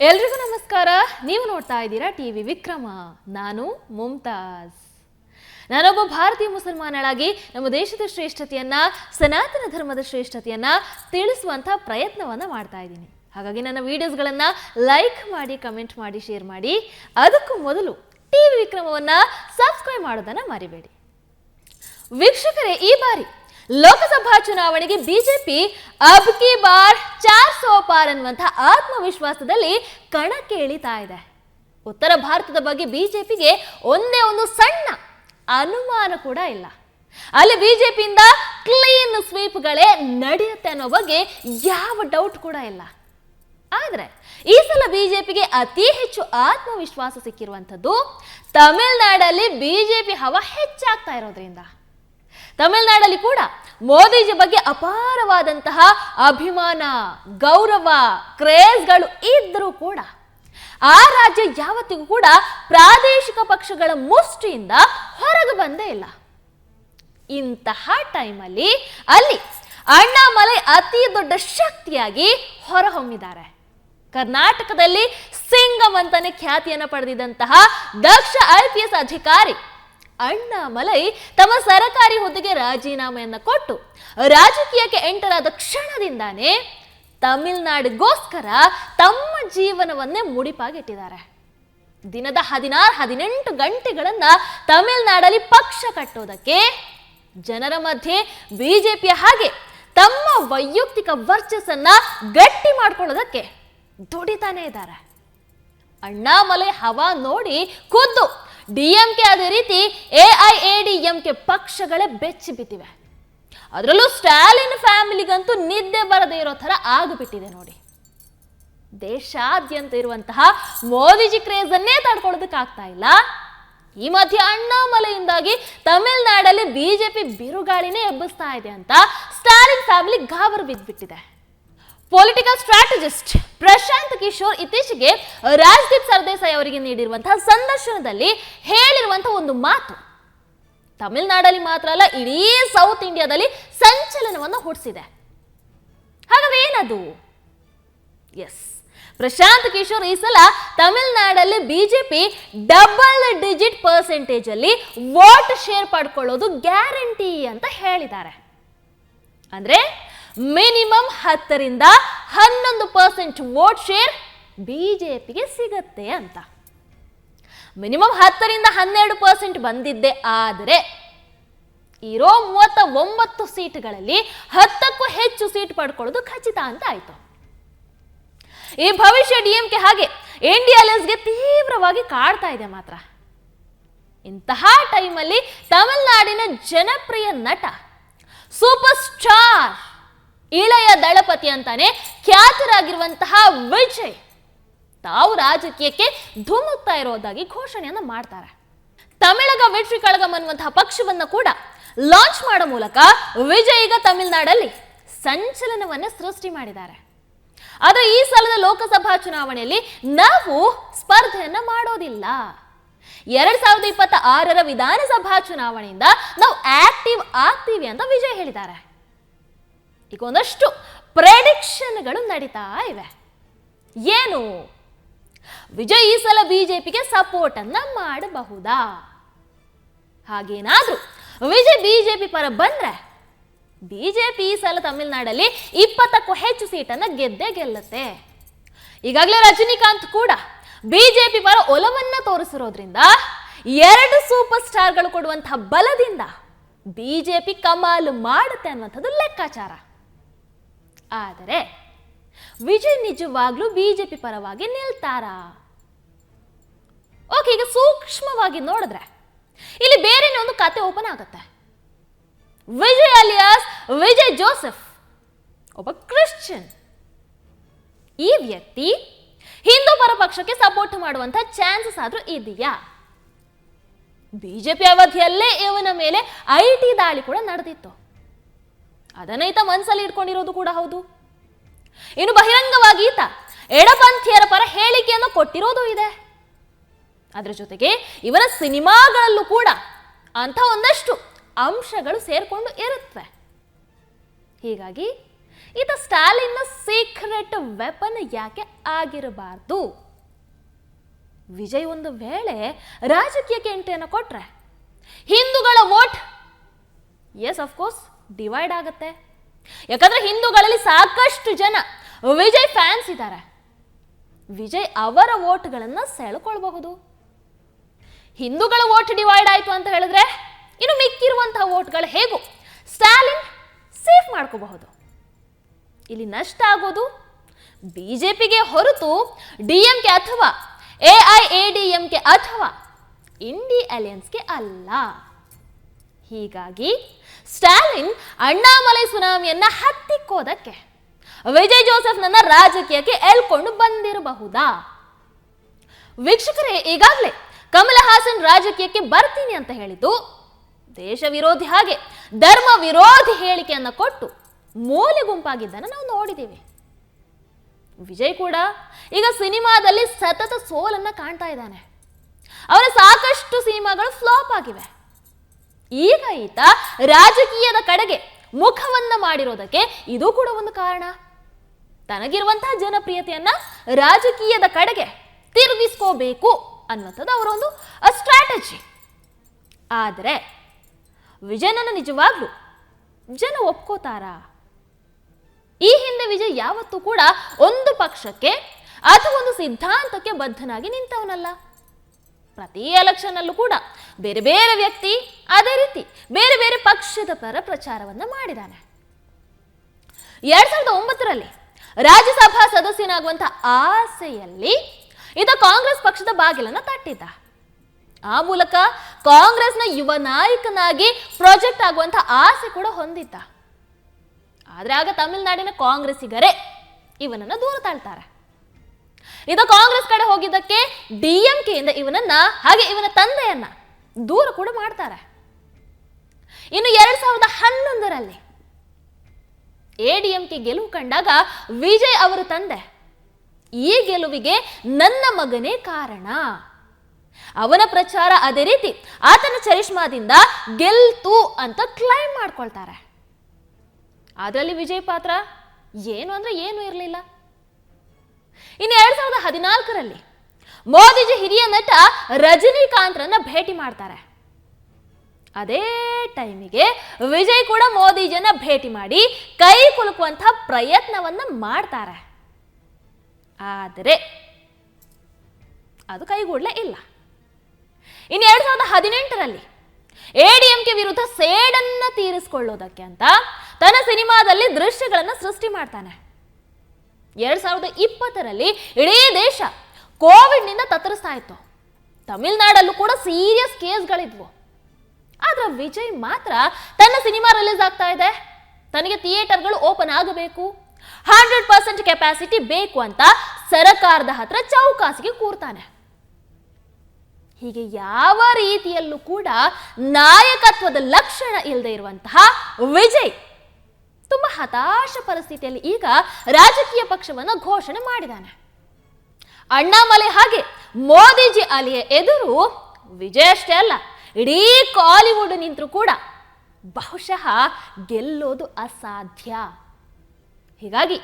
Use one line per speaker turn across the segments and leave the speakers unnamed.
ಎಲ್ರಿಗೂ ನಮಸ್ಕಾರ. ನೀವು ನೋಡ್ತಾ ಇದ್ದೀರಾ ಟಿವಿ ವಿಕ್ರಮ. ನಾನು ಮುಮ್ತಾಜ್ ನಾನೊಬ್ಬ ಭಾರತೀಯ ಮುಸಲ್ಮಾನಳಾಗಿ ನಮ್ಮ ದೇಶದ ಶ್ರೇಷ್ಠತೆಯನ್ನ, ಸನಾತನ ಧರ್ಮದ ಶ್ರೇಷ್ಠತೆಯನ್ನ ತಿಳಿಸುವಂತ ಪ್ರಯತ್ನವನ್ನ ಮಾಡ್ತಾ ಇದ್ದೀನಿ. ಹಾಗಾಗಿ ನನ್ನ ವಿಡಿಯೋಸ್ಗಳನ್ನ ಲೈಕ್ ಮಾಡಿ ಕಮೆಂಟ್ ಮಾಡಿ ಶೇರ್ ಮಾಡಿ. ಅದಕ್ಕೂ ಮೊದಲು ಟಿ ವಿ ವಿಕ್ರಮವನ್ನ ಸಬ್ಸ್ಕ್ರೈಬ್ ಮಾಡೋದನ್ನ ಮರಿಬೇಡಿ. ವೀಕ್ಷಕರೇ, ಈ ಬಾರಿ ಲೋಕಸಭಾ ಚುನಾವಣೆಗೆ ಬಿಜೆಪಿ ಅಬ್ ಕಿ ಬಾರ್ ಚಾರ್ ಸೋ ಪಾರ್ ಅನ್ನುವಂತಹ ಆತ್ಮವಿಶ್ವಾಸದಲ್ಲಿ ಕಣಕ್ಕೆ ಇಳಿತಾ ಇದೆ. ಉತ್ತರ ಭಾರತದ ಬಗ್ಗೆ ಬಿಜೆಪಿಗೆ ಒಂದೇ ಒಂದು ಸಣ್ಣ ಅನುಮಾನ ಕೂಡ ಇಲ್ಲ. ಅಲ್ಲಿ ಬಿಜೆಪಿಯಿಂದ ಕ್ಲೀನ್ ಸ್ವೀಪ್ಗಳೇ ನಡೆಯುತ್ತೆ ಅನ್ನೋ ಬಗ್ಗೆ ಯಾವ ಡೌಟ್ ಕೂಡ ಇಲ್ಲ. ಆದರೆ ಈ ಸಲ ಬಿಜೆಪಿಗೆ ಅತಿ ಹೆಚ್ಚು ಆತ್ಮವಿಶ್ವಾಸ ಸಿಕ್ಕಿರುವಂಥದ್ದು ತಮಿಳುನಾಡಲ್ಲಿ ಬಿಜೆಪಿ ಹವಾ ಹೆಚ್ಚಾಗ್ತಾ ಇರೋದ್ರಿಂದ. ತಮಿಳುನಾಡಲ್ಲಿ ಕೂಡ ಮೋದಿಜಿ ಬಗ್ಗೆ ಅಪಾರವಾದಂತಹ ಅಭಿಮಾನ, ಗೌರವ, ಕ್ರೇಜ್ಗಳು ಇದ್ದರೂ ಕೂಡ ಆ ರಾಜ್ಯ ಯಾವತ್ತಿಗೂ ಕೂಡ ಪ್ರಾದೇಶಿಕ ಪಕ್ಷಗಳ ಮುಷ್ಟಿಯಿಂದ ಹೊರಗೆ ಬಂದೇ ಇಲ್ಲ. ಇಂತಹ ಟೈಮಲ್ಲಿ ಅಲ್ಲಿ ಅಣ್ಣಾಮಲೈ ಅತಿ ದೊಡ್ಡ ಶಕ್ತಿಯಾಗಿ ಹೊರಹೊಮ್ಮಿದ್ದಾರೆ. ಕರ್ನಾಟಕದಲ್ಲಿ ಸಿಂಗಮ್ ಅಂತಾನೆ ಖ್ಯಾತಿಯನ್ನು ಪಡೆದಿದ್ದಂತಹ ದಕ್ಷ ಐ ಪಿ ಎಸ್ ಅಧಿಕಾರಿ ಅಣ್ಣಾಮಲೈ ತಮ್ಮ ಸರಕಾರಿ ಹುದ್ದೆಗೆ ರಾಜೀನಾಮೆಯನ್ನು ಕೊಟ್ಟು ರಾಜಕೀಯಕ್ಕೆ ಎಂಟರಾದ ಕ್ಷಣದಿಂದಾನೇ ತಮಿಳ್ನಾಡಿಗೋಸ್ಕರ ತಮ್ಮ ಜೀವನವನ್ನೇ ಮುಡಿಪಾಗಿಟ್ಟಿದ್ದಾರೆ. ದಿನದ ಹದಿನಾರು, ಹದಿನೆಂಟು ಗಂಟೆಗಳನ್ನ ತಮಿಳ್ನಾಡಲ್ಲಿ ಪಕ್ಷ ಕಟ್ಟೋದಕ್ಕೆ ಜನರ ಮಧ್ಯೆ ಬಿಜೆಪಿಯ ಹಾಗೆ ತಮ್ಮ ವೈಯಕ್ತಿಕ ವರ್ಚಸ್ಸನ್ನ ಗಟ್ಟಿ ಮಾಡ್ಕೊಳ್ಳೋದಕ್ಕೆ ದುಡಿತಾನೇ ಇದ್ದಾರೆ. ಅಣ್ಣಾಮಲೆ ಹವಾ ನೋಡಿ ಖುದ್ದು ಡಿಎಂಕೆ ಅದೇ ರೀತಿ ಎಐಎಡಿಎಂಕೆ ಪಕ್ಷಗಳೇ ಬೆಚ್ಚಿ ಬಿದ್ದಿವೆ. ಅದರಲ್ಲೂ ಸ್ಟಾಲಿನ್ ಫ್ಯಾಮಿಲಿಗಂತೂ ನಿದ್ದೆ ಬರದೇ ಇರೋ ಥರ ಆಗಿಬಿಟ್ಟಿದೆ ನೋಡಿ. ದೇಶಾದ್ಯಂತ ಇರುವಂತಹ ಮೋದಿಜಿ ಕ್ರೇಜನ್ನೇ ತಡ್ಕೊಳ್ಳೋದಕ್ಕಾಗ್ತಾ ಇಲ್ಲ. ಈ ಮಧ್ಯೆ ಅಣ್ಣಾಮಲೆಯಿಂದಾಗಿ ತಮಿಳುನಾಡಲ್ಲಿ ಬಿಜೆಪಿ ಬಿರುಗಾಳಿನೇ ಎಬ್ಬಿಸ್ತಾ ಇದೆ ಅಂತ ಸ್ಟಾಲಿನ್ ಫ್ಯಾಮಿಲಿ ಗಾಬರು ಬಿದ್ದ್ಬಿಟ್ಟಿದೆ ಪೊಲಿಟಿಕಲ್ ಸ್ಟ್ರಾಟಜಿಸ್ಟ್ ಪ್ರಶಾಂತ್ ಕಿಶೋರ್ ಇತ್ತೀಚೆಗೆ ರಾಜ್ದೀಪ್ ಸರ್ದೇಸಾಯಿ ಅವರಿಗೆ ನೀಡಿರುವಂತಹ ಸಂದರ್ಶನದಲ್ಲಿ ಹೇಳಿರುವಂತಹ ಒಂದು ಮಾತು. ತಮಿಳುನಾಡಲ್ಲಿ ಮಾತ್ರ ಅಲ್ಲ, ಇಡೀ ಸೌತ್ ಇಂಡಿಯಾದಲ್ಲಿ ಸಂಚಲನವನ್ನು ಹುಟ್ಟಿಸಿದೆ ಹಾಗಾದ್ರೆ ಏನದು? ಎಸ್ ಪ್ರಶಾಂತ್ ಕಿಶೋರ್ ಈ ಸಲ ತಮಿಳುನಾಡಲ್ಲಿ ಬಿಜೆಪಿ ಡಬಲ್ ಡಿಜಿಟ್ ಪರ್ಸೆಂಟೇಜ್ ಅಲ್ಲಿ ವೋಟ್ ಶೇರ್ ಪಡ್ಕೊಳ್ಳೋದು ಗ್ಯಾರಂಟಿ ಅಂತ ಹೇಳಿದ್ದಾರೆ. ಅಂದ್ರೆ ಮಿನಿಮಮ್ ಹತ್ತರಿಂದ ಹನ್ನೊಂದು ಪರ್ಸೆಂಟ್ ವೋಟ್ ಶೇರ್ ಬಿಜೆಪಿಗೆ ಸಿಗತ್ತೆ ಅಂತ. ಮಿನಿಮಮ್ ಹತ್ತರಿಂದ ಹನ್ನೆರಡು ಪರ್ಸೆಂಟ್ ಬಂದಿದ್ದೆ ಆದರೆ ಇರೋ ಮೂವತ್ತ ಒಂಬತ್ತು ಸೀಟ್ಗಳಲ್ಲಿ ಹತ್ತಕ್ಕೂ ಹೆಚ್ಚು ಸೀಟ್ ಪಡ್ಕೊಳ್ಳೋದು ಖಚಿತ ಅಂತ ಆಯ್ತು. ಈ ಭವಿಷ್ಯ ಡಿಎಂಕೆ ಹಾಗೆ ಇಂಡಿಯಾ ಗೆ ತೀವ್ರವಾಗಿ ಕಾಡ್ತಾ ಇದೆ ಮಾತ್ರ. ಇಂತಹ ಟೈಮಲ್ಲಿ ತಮಿಳುನಾಡಿನ ಜನಪ್ರಿಯ ನಟ ಸೂಪರ್ ಸ್ಟಾರ್ ಇಳೆಯ ದಳಪತಿ ಅಂತಾನೆ ಖ್ಯಾತರಾಗಿರುವಂತಹ ವಿಜಯ್. ತಾವು ರಾಜಕೀಯಕ್ಕೆ ಧುಮುಕ್ತಾ ಇರೋದಾಗಿ ಘೋಷಣೆಯನ್ನು ಮಾಡ್ತಾರೆ. ತಮಿಳಗ ವೆಟ್ರಿ ಕಳಗಂ ಅನ್ನುವಂತಹ ಪಕ್ಷವನ್ನ ಕೂಡ ಲಾಂಚ್ ಮಾಡೋ ಮೂಲಕ ವಿಜಯ್ ಈಗ ತಮಿಳುನಾಡಲ್ಲಿ ಸಂಚಲನವನ್ನ ಸೃಷ್ಟಿ ಮಾಡಿದ್ದಾರೆ. ಆದ್ರೆ ಈ ಸಲದ ಲೋಕಸಭಾ ಚುನಾವಣೆಯಲ್ಲಿ ನಾವು ಸ್ಪರ್ಧೆಯನ್ನ ಮಾಡೋದಿಲ್ಲ. ಎರಡ್ ಸಾವಿರದ ಇಪ್ಪತ್ತ ಆರರ ವಿಧಾನಸಭಾ ಚುನಾವಣೆಯಿಂದ ನಾವು ಆಕ್ಟಿವ್ ಆಗ್ತೀವಿ ಅಂತ ವಿಜಯ್ ಹೇಳಿದ್ದಾರೆ. ಈಗ ಒಂದಷ್ಟು ಪ್ರೆಡಿಕ್ಷನ್ಗಳು ನಡೀತಾ ಇವೆ. ಏನು? ವಿಜಯ್ ಈ ಸಲ ಬಿಜೆಪಿಗೆ ಸಪೋರ್ಟ್ ಅನ್ನ ಮಾಡಬಹುದಾ? ಹಾಗೇನಾದ್ರೂ ವಿಜಯ್ ಬಿಜೆಪಿ ಪರ ಬಂದ್ರೆ ಬಿಜೆಪಿ ಈ ಸಲ ತಮಿಳುನಾಡಲ್ಲಿ ಇಪ್ಪತ್ತಕ್ಕೂ ಹೆಚ್ಚು ಸೀಟನ್ನ ಗೆದ್ದೇ ಗೆಲ್ಲುತ್ತೆ. ಈಗಾಗಲೇ ರಜನಿಕಾಂತ್ ಕೂಡ ಬಿಜೆಪಿ ಪರ ಒಲವನ್ನ ತೋರಿಸಿರೋದ್ರಿಂದ ಎರಡು ಸೂಪರ್ ಸ್ಟಾರ್ಗಳು ಕೊಡುವಂತಹ ಬಲದಿಂದ ಬಿಜೆಪಿ ಕಮಾಲು ಮಾಡುತ್ತೆ ಅನ್ನುವಂಥದ್ದು ಲೆಕ್ಕಾಚಾರ. ಆದರೆ ವಿಜಯ್ ನಿಜವಾಗ್ಲೂ ಬಿಜೆಪಿ ಪರವಾಗಿ ನಿಲ್ತಾರಾ? ಓಕೆ, ಈಗ ಸೂಕ್ಷ್ಮವಾಗಿ ನೋಡಿದ್ರೆ ಇಲ್ಲಿ ಬೇರೆನೇ ಒಂದು ಕತೆ ಓಪನ್ ಆಗುತ್ತೆ. ವಿಜಯ್ ಅಲಿಯಾಸ್, ವಿಜಯ್ ಜೋಸೆಫ್, ಒಬ್ಬ ಕ್ರಿಶ್ಚಿಯನ್. ಈ ವ್ಯಕ್ತಿ ಹಿಂದೂ ಪರ ಪಕ್ಷಕ್ಕೆ ಸಪೋರ್ಟ್ ಮಾಡುವಂತ ಚಾನ್ಸಸ್ ಆದ್ರೂ ಇದೆಯಾ ಬಿಜೆಪಿ ಅವಧಿಯಲ್ಲೇ ಇವನ ಮೇಲೆ ಐ ಟಿ ದಾಳಿ ಕೂಡ ನಡೆದಿತ್ತು. ಅದನ್ನ ಈತ ಮನಸ್ಸಲ್ಲಿ ಇಟ್ಕೊಂಡಿರೋದು ಕೂಡ ಹೌದು. ಇನ್ನು ಬಹಿರಂಗವಾಗಿ ಈತ ಎಡಪಂಥೀಯರ ಪರ ಹೇಳಿಕೆಯನ್ನು ಕೊಟ್ಟಿರೋದು ಇದೆ. ಅದರ ಜೊತೆಗೆ ಇವರ ಸಿನಿಮಾಗಳಲ್ಲೂ ಕೂಡ ಅಂಥ ಒಂದಷ್ಟು ಅಂಶಗಳು ಸೇರಿಕೊಂಡು ಇರುತ್ತವೆ ಹೀಗಾಗಿ ಈತ ಸ್ಟಾಲಿನ್ನ ಸೀಕ್ರೆಟ್ ವೆಪನ್ ಯಾಕೆ ಆಗಿರಬಾರ್ದು? ವಿಜಯ್ ಒಂದು ವೇಳೆ ರಾಜಕೀಯಕ್ಕೆ ಎಂಟ್ರಿಯನ್ನು ಕೊಟ್ರೆ ಹಿಂದೂಗಳ ವೋಟ್? ಎಸ್ ಅಫ್ಕೋರ್ಸ್ ಡಿವೈಡ್ ಆಗುತ್ತೆ. ಯಾಕಂದ್ರೆ ಹಿಂದೂಗಳಲ್ಲಿ ಸಾಕಷ್ಟು ಜನ ವಿಜಯ್ ಫ್ಯಾನ್ಸ್ ಇದ್ದಾರೆ ವಿಜಯ್ ಅವರ ವೋಟ್ಗಳನ್ನು ಸೆಳ್ಕೊಳ್ಬಹುದು. ಹಿಂದೂಗಳ ವೋಟ್ ಡಿವೈಡ್ ಆಯಿತು ಅಂತ ಹೇಳಿದ್ರೆ ಇನ್ನು ಮಿಕ್ಕಿರುವಂತಹ ವೋಟ್ಗಳು ಹೇಗೂ ಸ್ಟಾಲಿನ್ ಸೇಫ್ ಮಾಡ್ಕೋಬಹುದು. ಇಲ್ಲಿ ನಷ್ಟ ಆಗೋದು ಬಿಜೆಪಿಗೆ ಹೊರತು ಡಿ ಎಂ ಕೆ ಅಥವಾ A I A D M K ಅಥವಾ ಇಂಡಿ ಅಲಿಯನ್ಸ್ಗೆ ಅಲ್ಲ. ಹೀಗಾಗಿ ಸ್ಟಾಲಿನ್ ಅಣ್ಣಾಮಲೈ ಸುನಾಮಿಯನ್ನ ಹತ್ತಿಕ್ಕೋದಕ್ಕೆ, ವಿಜಯ್ ಜೋಸೆಫ್ನನ್ನ ರಾಜಕೀಯಕ್ಕೆ ಎಳ್ಕೊಂಡು ಬಂದಿರಬಹುದಾ? ವೀಕ್ಷಕರೇ, ಈಗಾಗಲೇ ಕಮಲ ಹಾಸನ್ ರಾಜಕೀಯಕ್ಕೆ ಬರ್ತೀನಿ ಅಂತ ಹೇಳಿದ್ದು, ದೇಶ ವಿರೋಧಿ ಹಾಗೆ ಧರ್ಮ ವಿರೋಧಿ ಹೇಳಿಕೆಯನ್ನ ಕೊಟ್ಟು ಮೂಲೆ ಗುಂಪಾಗಿದ್ದನ್ನು ನಾವು ನೋಡಿದ್ದೀವಿ ವಿಜಯ್ ಕೂಡ ಈಗ ಸಿನಿಮಾದಲ್ಲಿ ಸತತ ಸೋಲನ್ನ ಕಾಣ್ತಾ ಇದ್ದಾನೆ. ಅವರ ಸಾಕಷ್ಟು ಸಿನಿಮಾಗಳು ಫ್ಲಾಪ್ ಆಗಿವೆ. ಈಗ ಈತ ರಾಜಕೀಯದ ಕಡೆಗೆ ಮುಖವನ್ನ ಮಾಡಿರೋದಕ್ಕೆ ಇದು ಕೂಡ ಒಂದು ಕಾರಣ. ತನಗಿರುವಂತಹ ಜನಪ್ರಿಯತೆಯನ್ನ ರಾಜಕೀಯದ ಕಡೆಗೆ ತಿರುಗಿಸ್ಕೋಬೇಕು ಅನ್ನುವಂಥದ್ದು ಅವರೊಂದು ಸ್ಟ್ರಾಟಜಿ ಆದರೆ ವಿಜಯನನ್ನು ನಿಜವಾಗ್ಲೂ ಜನ ಒಪ್ಕೋತಾರಾ? ಈ ಹಿಂದೆ ವಿಜಯ್ ಯಾವತ್ತೂ ಕೂಡ ಒಂದು ಪಕ್ಷಕ್ಕೆ ಅಥವಾ ಒಂದು ಸಿದ್ಧಾಂತಕ್ಕೆ ಬದ್ಧನಾಗಿ ನಿಂತವನಲ್ಲ. ಪ್ರತಿ ಎಲೆಕ್ಷನ್ ಅಲ್ಲೂ ಕೂಡ ಬೇರೆ ಬೇರೆ ವ್ಯಕ್ತಿ ಅದೇ ರೀತಿ ಬೇರೆ ಬೇರೆ ಪಕ್ಷದ ಪರ ಪ್ರಚಾರವನ್ನ ಮಾಡಿದ್ದಾನೆ. ಎರಡ್ ಸಾವಿರದ ಒಂಬತ್ತರಲ್ಲಿ ರಾಜ್ಯಸಭಾ ಸದಸ್ಯನಾಗುವಂತಹ ಆಸೆಯಲ್ಲಿ ಈತ ಕಾಂಗ್ರೆಸ್ ಪಕ್ಷದ ಬಾಗಿಲನ್ನು ತಟ್ಟಿದ್ದ. ಆ ಮೂಲಕ ಕಾಂಗ್ರೆಸ್ನ ಯುವ ನಾಯಕನಾಗಿ ಪ್ರಾಜೆಕ್ಟ್ ಆಗುವಂತ ಆಸೆ ಕೂಡ ಹೊಂದಿದ್ದ. ಆದ್ರೆ ಆಗ ತಮಿಳುನಾಡಿನ ಕಾಂಗ್ರೆಸ್ಸಿಗರೇ ಇವನನ್ನ ದೂರ ತಾಳ್ತಾರೆ. ಇದು ಕಾಂಗ್ರೆಸ್ ಕಡೆ ಹೋಗಿದ್ದಕ್ಕೆ ಡಿಎಂಕೆಯಿಂದ ಇವನನ್ನ ಹಾಗೆ ಇವನ ತಂದೆಯನ್ನ ದೂರ ಕೂಡ ಮಾಡ್ತಾರೆ. ಇನ್ನು ಎರಡ್ ಸಾವಿರದ ಹನ್ನೊಂದರಲ್ಲಿ ಎಡಿಎಂಕೆ ಗೆಲುವು ಕಂಡಾಗ ವಿಜಯ್ ಅವರ ತಂದೆ. ಈ ಗೆಲುವಿಗೆ ನನ್ನ ಮಗನೇ ಕಾರಣ. ಅವನ ಪ್ರಚಾರ ಅದೇ ರೀತಿ ಆತನ ಚರಿಷ್ಮಾದಿಂದ ಗೆಲ್ತು ಅಂತ ಕ್ಲೈಮ್ ಮಾಡ್ಕೊಳ್ತಾರೆ. ಅದರಲ್ಲಿ ವಿಜಯ್ ಪಾತ್ರ ಏನು ಅಂದ್ರೆ ಏನು ಇರಲಿಲ್ಲ. ಇನ್ನು ಎರಡ್ ಸಾವಿರದ ಹದಿನಾಲ್ಕರಲ್ಲಿ ಮೋದಿಜಿ ಹಿರಿಯ ನಟ ರಜನಿಕಾಂತ್ರನ್ನ ಭೇಟಿ ಮಾಡ್ತಾರೆ. ಅದೇ ಟೈಮಿಗೆ ವಿಜಯ್ ಕೂಡ ಮೋದಿಜಿಯನ್ನ ಭೇಟಿ ಮಾಡಿ ಕೈ ಕುಲುಕುವಂತಹ ಪ್ರಯತ್ನವನ್ನ ಮಾಡ್ತಾರೆ. ಆದರೆ ಅದು ಕೈಗೂಡಲೇ ಇಲ್ಲ. ಇನ್ನು ಎರಡ್ ಸಾವಿರದ ಹದಿನೆಂಟರಲ್ಲಿ ಎಡಿಎಂಕೆ ವಿರುದ್ಧ ಸೇಡನ್ನ ತೀರಿಸಿಕೊಳ್ಳೋದಕ್ಕೆ ಅಂತ ತನ್ನ ಸಿನಿಮಾದಲ್ಲಿ ದೃಶ್ಯಗಳನ್ನು ಸೃಷ್ಟಿ ಮಾಡ್ತಾನೆ. ಎರಡ್ ಸಾವಿರದ ಇಪ್ಪತ್ತರಲ್ಲಿ ಇಡೀ ದೇಶ ಕೋವಿಡ್ನಿಂದ ತತ್ತರಿಸ್ತಾ ಇತ್ತು. ತಮಿಳ್ನಾಡಲ್ಲೂ ಕೂಡ ಸೀರಿಯಸ್ ಕೇಸ್ಗಳಿದ್ವು. ಆದ್ರೆ ವಿಜಯ್ ಮಾತ್ರ ತನ್ನ ಸಿನಿಮಾ ರಿಲೀಸ್ ಆಗ್ತಾ ಇದೆ. ತನಗೆ ಥಿಯೇಟರ್ಗಳು ಓಪನ್ ಆಗಬೇಕು. ಹಂಡ್ರೆಡ್ ಪರ್ಸೆಂಟ್ ಕೆಪಾಸಿಟಿ ಬೇಕು ಅಂತ ಸರಕಾರದ ಹತ್ರ ಚೌಕಾಸಿಗೆ ಕೂರ್ತಾನೆ. ಹೀಗೆ ಯಾವ ರೀತಿಯಲ್ಲೂ ಕೂಡ ನಾಯಕತ್ವದ ಲಕ್ಷಣ ಇಲ್ಲದೆ ಇರುವಂತಹ ವಿಜಯ್ ತುಂಬಾ ಹತಾಶ ಪರಿಸ್ಥಿತಿಯಲ್ಲಿ ಈಗ ರಾಜಕೀಯ ಪಕ್ಷವನ್ನು ಘೋಷಣೆ ಮಾಡಿದ್ದಾನೆ ಅಣ್ಣಾಮಲೆ ಹಾಗೆ ಮೋದಿಜಿ ಅಲಿಯ ಎದುರು ವಿಜಯ ಅಷ್ಟೇ ಅಲ್ಲ, ಇಡೀ ಕಾಲಿವುಡ್ ನಿಂತರೂ ಕೂಡ ಬಹುಶಃ ಗೆಲ್ಲೋದು ಅಸಾಧ್ಯ. ಹೀಗಾಗಿ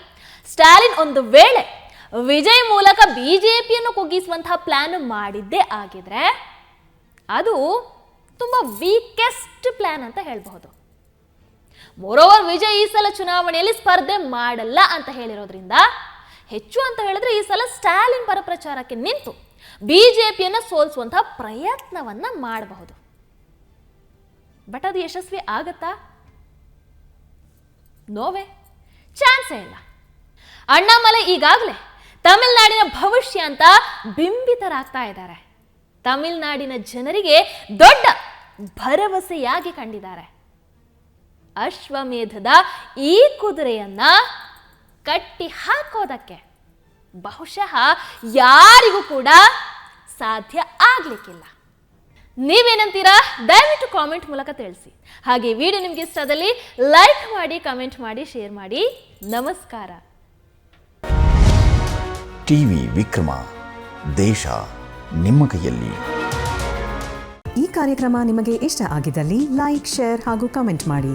ಸ್ಟಾಲಿನ್ ಒಂದು ವೇಳೆ ವಿಜಯ್ ಮೂಲಕ ಬಿಜೆಪಿಯನ್ನು ಕುಗ್ಗಿಸುವಂತಹ ಪ್ಲಾನ್ ಮಾಡಿದ್ದೇ ಆಗಿದ್ರೆ ಅದು ತುಂಬ ವೀಕೆಸ್ಟ್ ಪ್ಲಾನ್ ಅಂತ ಹೇಳಬಹುದು. ಮೋರೋವರ್ ವಿಜಯ್ ಈ ಸಲ ಚುನಾವಣೆಯಲ್ಲಿ ಸ್ಪರ್ಧೆ ಮಾಡಲ್ಲ ಅಂತ ಹೇಳಿರೋದ್ರಿಂದ ಹೆಚ್ಚು ಅಂತ ಹೇಳಿದ್ರೆ ಈ ಸಲ ಸ್ಟಾಲಿನ್ ಪರ ಪ್ರಚಾರಕ್ಕೆ ನಿಂತು ಬಿಜೆಪಿಯನ್ನು ಸೋಲಿಸುವಂತಹ ಪ್ರಯತ್ನವನ್ನ ಮಾಡಬಹುದು. ಬಟ್ ಅದು ಯಶಸ್ವಿ ಆಗತ್ತಾ? ನೋವೆ? ಚಾನ್ಸೇ ಇಲ್ಲ. ಅಣ್ಣಾಮಲೈ ಈಗಾಗಲೇ ತಮಿಳುನಾಡಿನ ಭವಿಷ್ಯ ಅಂತ ಬಿಂಬಿತರಾಗ್ತಾ ಇದ್ದಾರೆ. ತಮಿಳುನಾಡಿನ ಜನರಿಗೆ ದೊಡ್ಡ ಭರವಸೆಯಾಗಿ ಕಂಡಿದ್ದಾರೆ. ಅಶ್ವಮೇಧದ ಈ ಕುದುರೆಯನ್ನ ಕಟ್ಟಿ ಹಾಕೋದಕ್ಕೆ ಬಹುಶಃ ಯಾರಿಗೂ ಕೂಡ ಸಾಧ್ಯ ಆಗ್ಲಿಕ್ಕಿಲ್ಲ. ನೀವೇನಂತೀರಾ? ದಯವಿಟ್ಟು ಕಾಮೆಂಟ್ ಮೂಲಕ ತಿಳಿಸಿ. ಹಾಗೆ ವಿಡಿಯೋ ನಿಮ್ಗೆ ಇಷ್ಟದಲ್ಲಿ ಲೈಕ್ ಮಾಡಿ ಕಮೆಂಟ್ ಮಾಡಿ ಶೇರ್ ಮಾಡಿ. ನಮಸ್ಕಾರ.
ಟಿವಿ ವಿಕ್ರಮ ದೇಶ ನಿಮ್ಮ ಕೈಯಲ್ಲಿ.
ಈ ಕಾರ್ಯಕ್ರಮ ನಿಮಗೆ ಇಷ್ಟ ಆಗಿದ್ದಲ್ಲಿ ಲೈಕ್ ಶೇರ್ ಹಾಗೂ ಕಮೆಂಟ್ ಮಾಡಿ.